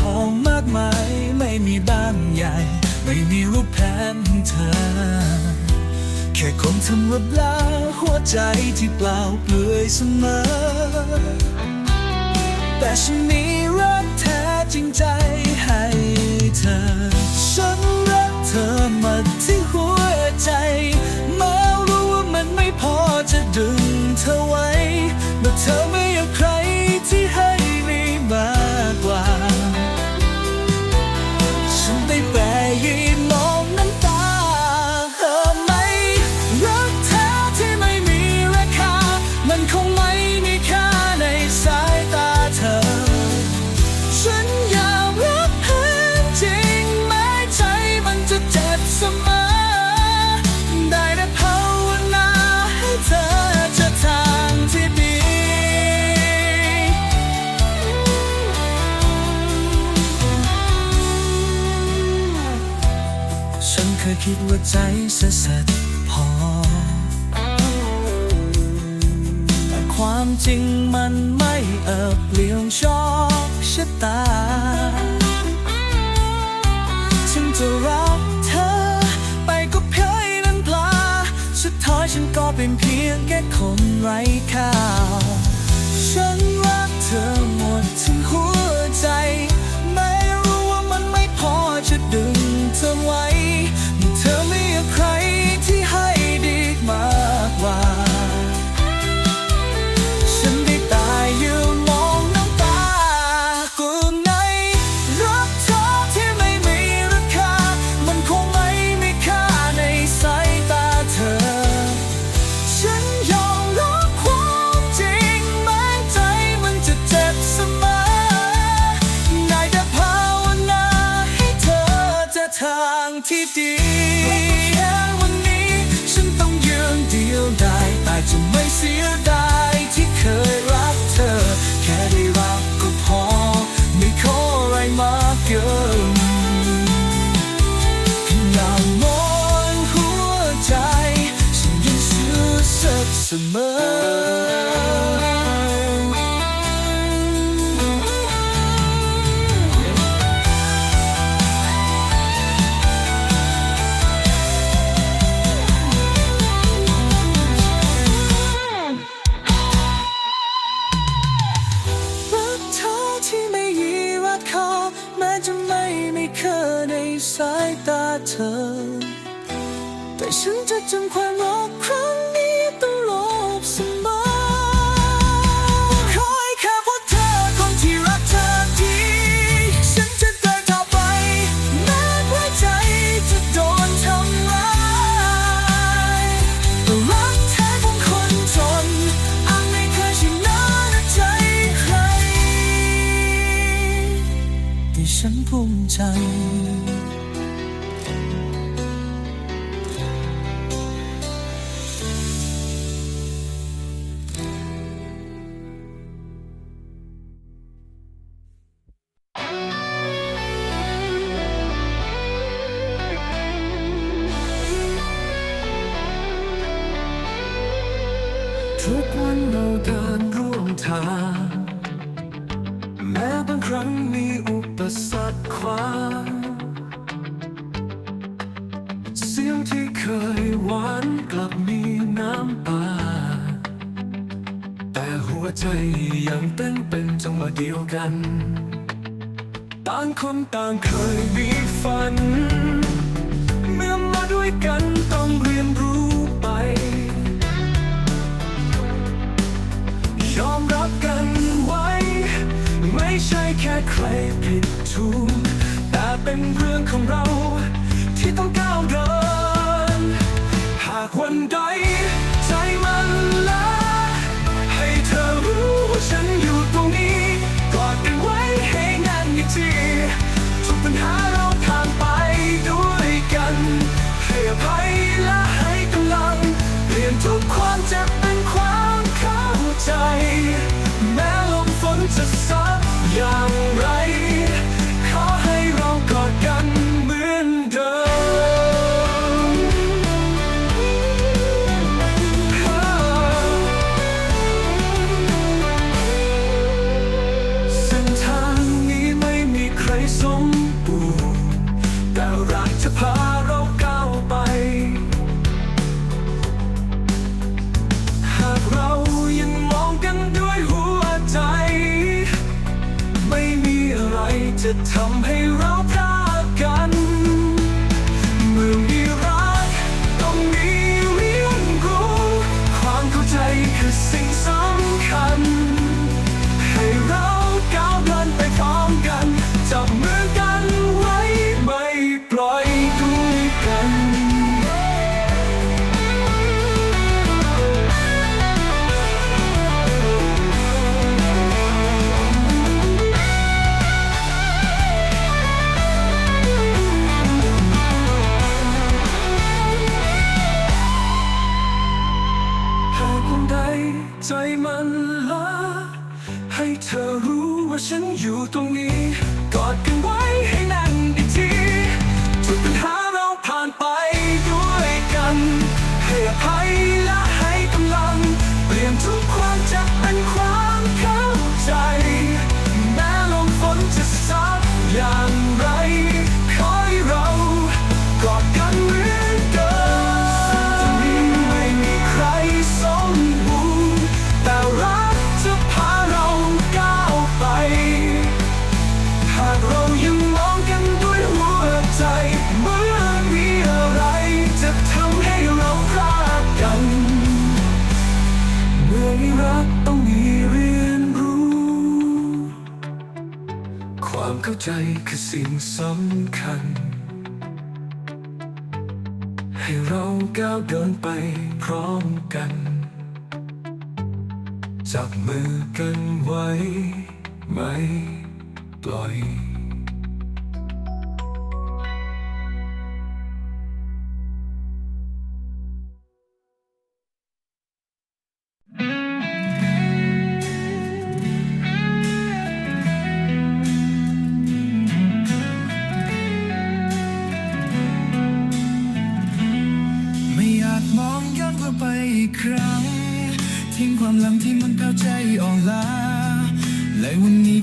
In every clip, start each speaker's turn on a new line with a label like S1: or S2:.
S1: ทองมากมาย ไม่มีบ้านใหญ่ ไม่มีรูปแผนของเธอ แค่คงทำว่าเปล่าหัวใจที่เปล่าเปลือยเสมอ แต่ฉันมีรักแท้จริงใจให้เธอ ฉันรักเธอมาที่หัวใจแม้รู้ว่ามันไม่พอจะดึงเธอไว้เมื่เธอไม่เอาใคร ใจเสร็จพอ แต่ความจริงมันไม่เอิบเปลี่ยนชอบชะตา ฉันจะรักเธอ ไปก็เพียงนั้นพลา สุดท้ายฉันก็เป็นเพียงแค่คนไร้ค่าฉันรักเธอหมดทั้งหัว ทางที่ดีแค่วันนี้ ฉันต้องยืนเดียวได้แต่จะไม่เสียดายที่เคยรักเธอ แค่ได้รักก็พอ ไม่ขออะไรมากเกินงามมอนหัวใจ ฉันยังซื่อสัตย์เสมอ ตาเธอ แต่ฉันจะจำความรักครั้ง ทุกวันเราเดินร่วมทาง แม้บางครั้งมีอุปสรรคขวางเสียงที่เคยหวานกลับมีน้ำตาแต่หัวใจยังเต้นเป็นจังหวะเดียวกัน ต่างคนต่างเคยมีฝัน เมื่อมาด้วยกันต้องเรียนรู้ ยอมรับกันไว้ ไม่ใช่แค่ใครผิดถูกแต่เป็นเรื่องของเรา ที่ต้องก้าวเดิน หากวันใด จะทำให้เรา ใจมันละให้เธอรู้ว่าฉันอยู่ตรงนี้ กอดกันไว้ให้แน่นอีกทีทุกปัญหาเราผ่านไปด้วยกัน ให้อภัย เข้าใจคือสิ่งสำคัญ ให้เราก้าวเดินไปพร้อมกัน จับมือกันไว้ ไม่ปล่อย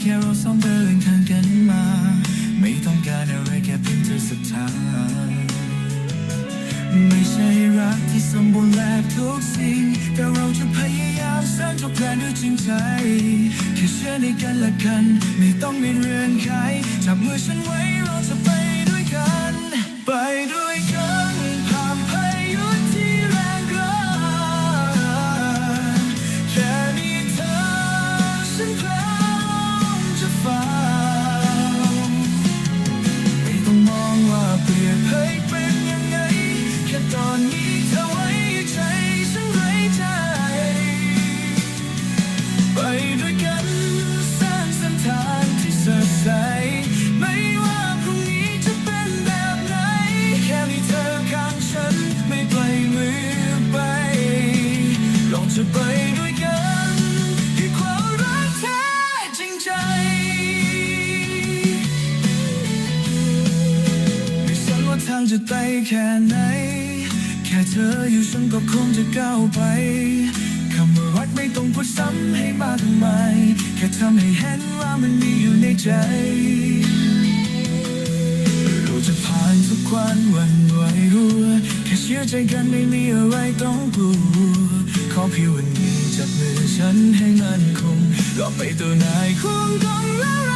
S2: แค่เราสองเดินทางกันมา ไม่ต้องการอะไรแค่เพียงเธอสักทางไม่ใช่รักที่สมบูรณ์แบบทุกสิ่ง แต่เราจะพยายามสร้างจกแปลนด้วยจริงใจแค่เชื่อในกันและกัน ไม่ต้องมีเรื่องใครจับมือฉันไว้เราจะ้าวไปคำว่ารักไม่ต้องพูดซ้ำให้มากมายแค่ทำให้เห็นว่ามันมีอยู่ในใจเราจะผ่านทุกวันวันไหวรู้แค่เชื่อใจกันไม่มีอะไรต้องกลัวขอเพียงวันนี้จับมือฉันให้มันคงรอไปตัวนายคงต้องแล้ว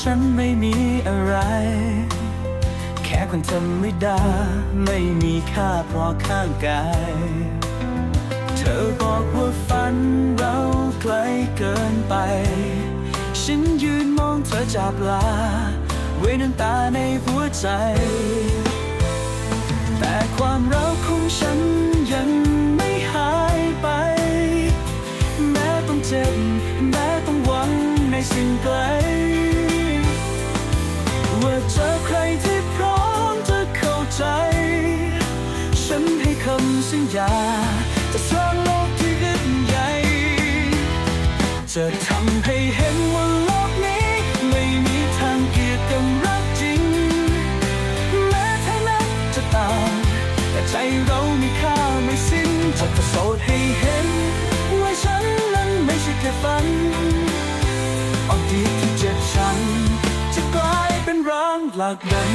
S2: ฉันไม่มีอะไร แค่คนธ
S1: รรมดาไม่มีค่าเพราะข้างกาย เธอบอกว่าฝันเราไกลเกินไป ฉันยืนมองเธอจากลาไว้น้ำตาในหัวใจ แต่ความรักของฉันยังไม่หายไป แม้ต้องเจ็บ แม้ต้องหวังในสิ่งไกล ลักดัน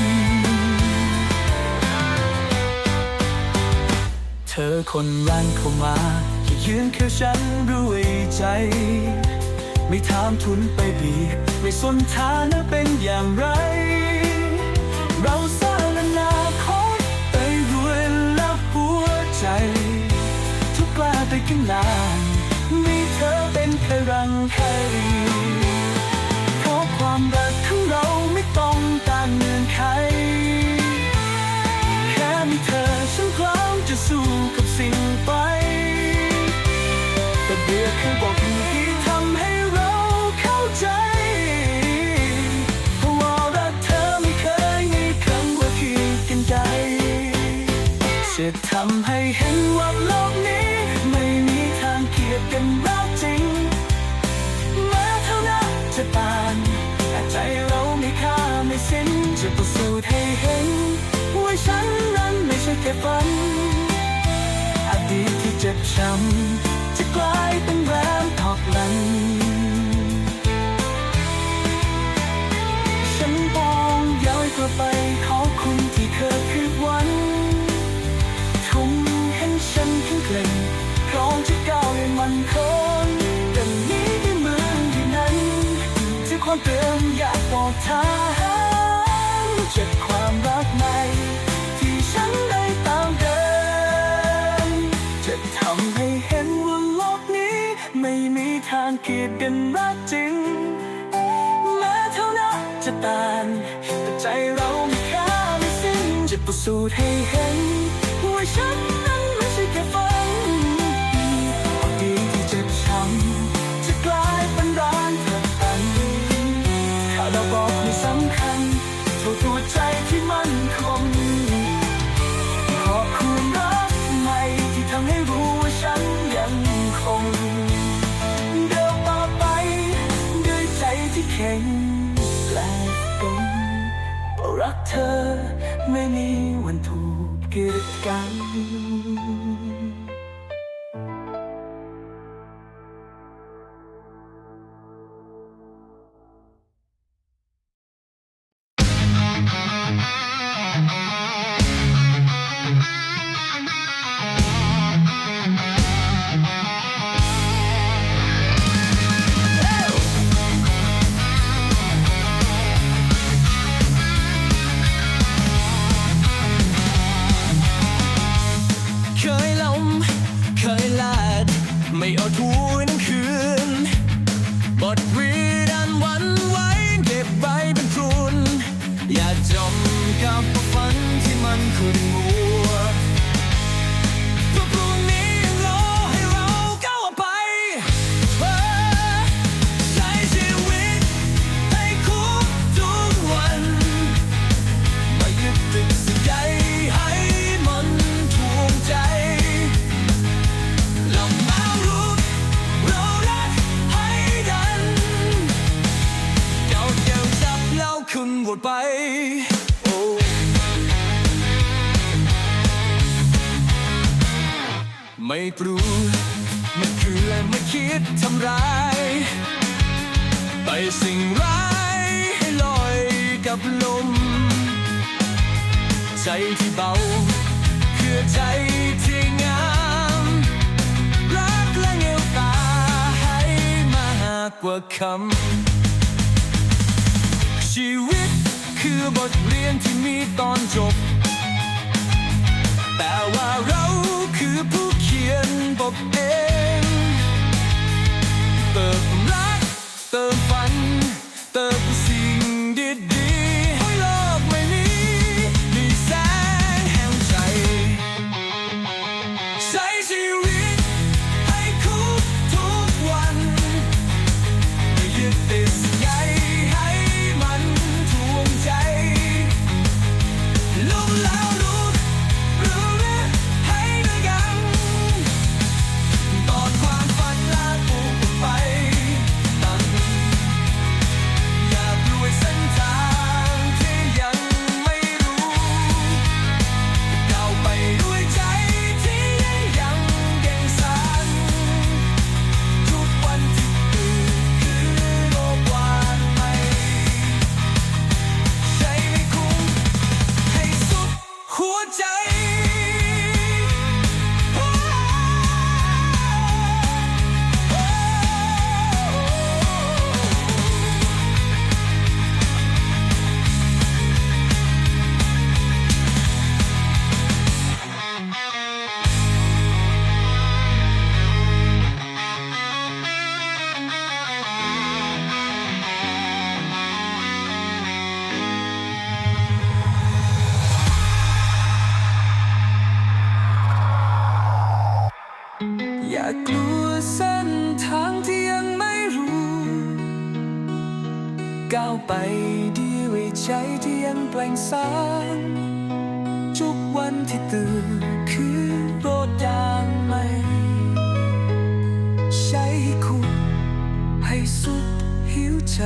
S1: เธอคนรันเข้ามาที่ยืนคือฉันด้วยใจ ไม่ถามทุนไปบีไม่สนฐานะเป็นอย่างไร เราสร้างอนาคตไปด้วยแล้วหัวใจ ทุกกล้าไปข้างหน้ามีเธอเป็นพลังให้ สิ้นจะประสูติให้เห็นว่าฉันนั้นไม่ใช่แค่ฝัน อดีตที่เจ็บช้ำจะกลายเป็นแรงผลักดันฉันมองย้อนกลับไปขอคุณที่เคยคืนวันทุ่มให้ฉันแข็งแกร่งพร้อมจะก้าวให้มันคงดังนี้ที่เมืองที่นั้นที่ความเตือนอยากบอกทาง ดกันรักจริงแม้เท่านั้นจะตานแต่ใจเราไม่ค่าไม่สิ้นจะประสูติให้เห็นว่าฉัน ก ปรูมันคือและมาคิดทำร้าย ไปสิ่งร้ายให้ลอยกับลม ใจที่เบา คือใจที่งามรักและเงี้วตาให้มากกว่าคำ ชีวิตคือบทเรียนที่มีตอนจบ of อย่ากลัวเส้นทางที่ยังไม่รู้ ก้าวไปดีไว้ใจที่ยังแปลงสางทุกวันที่ตื่นคือโปรดยางใหม่ ใช้คุณให้สุดหิวใจ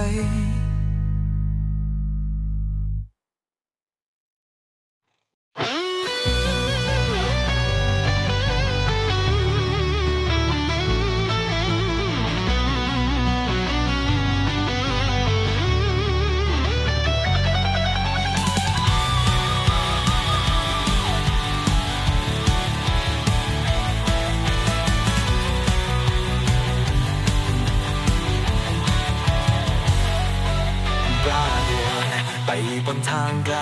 S1: บนทางไกล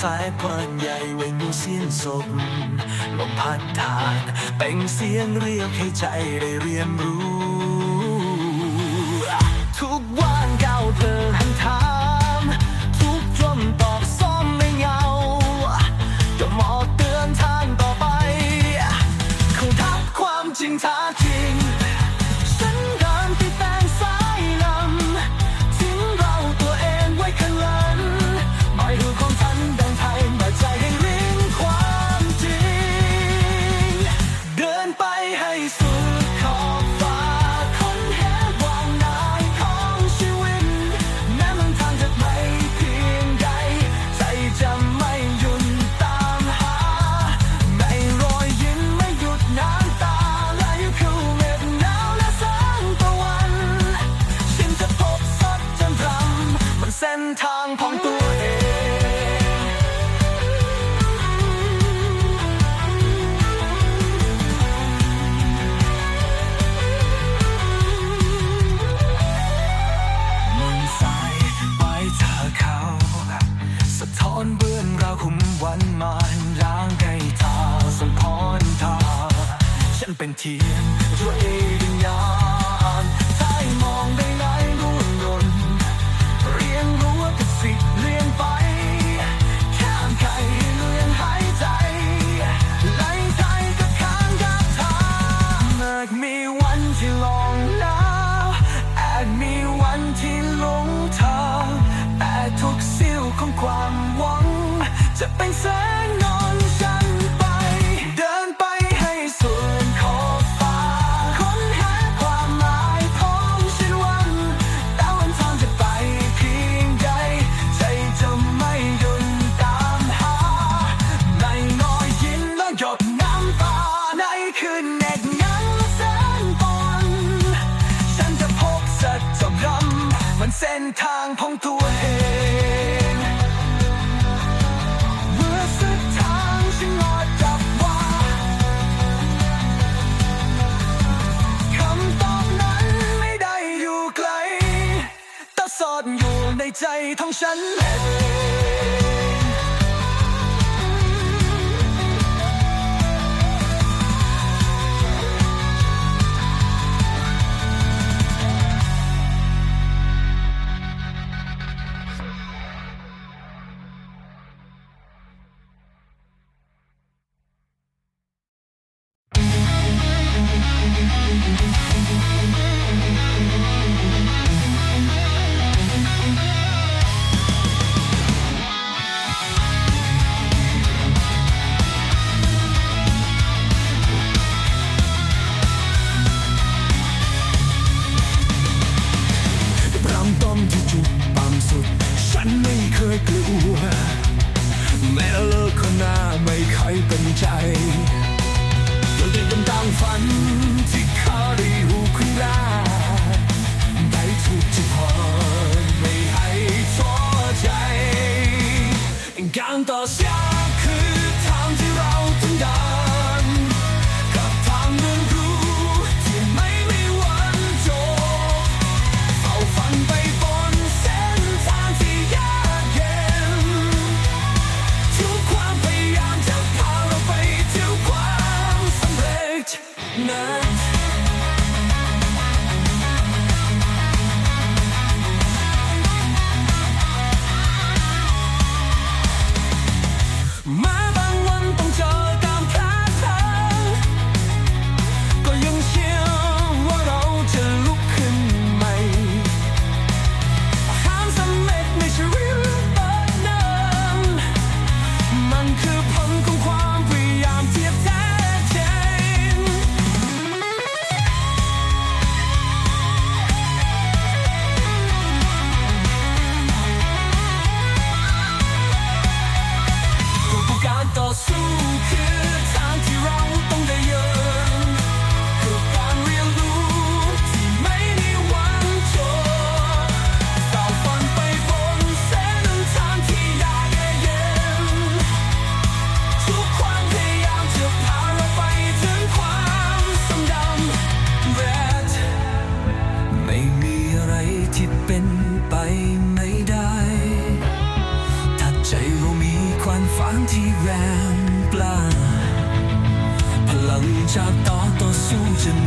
S1: สายควันใหญ่เวงูเสียนศพลมพัดทานเป็นเสียงเรียกให้ใจได้เรียนรู้างของตัวเองเมื่สุดทางฉันอยกลับว่าคำตอบนั้นไม่ได้อยู่ไกลแต่ซ่อนอยู่ในใจของฉันเอง ทุกก ต่อ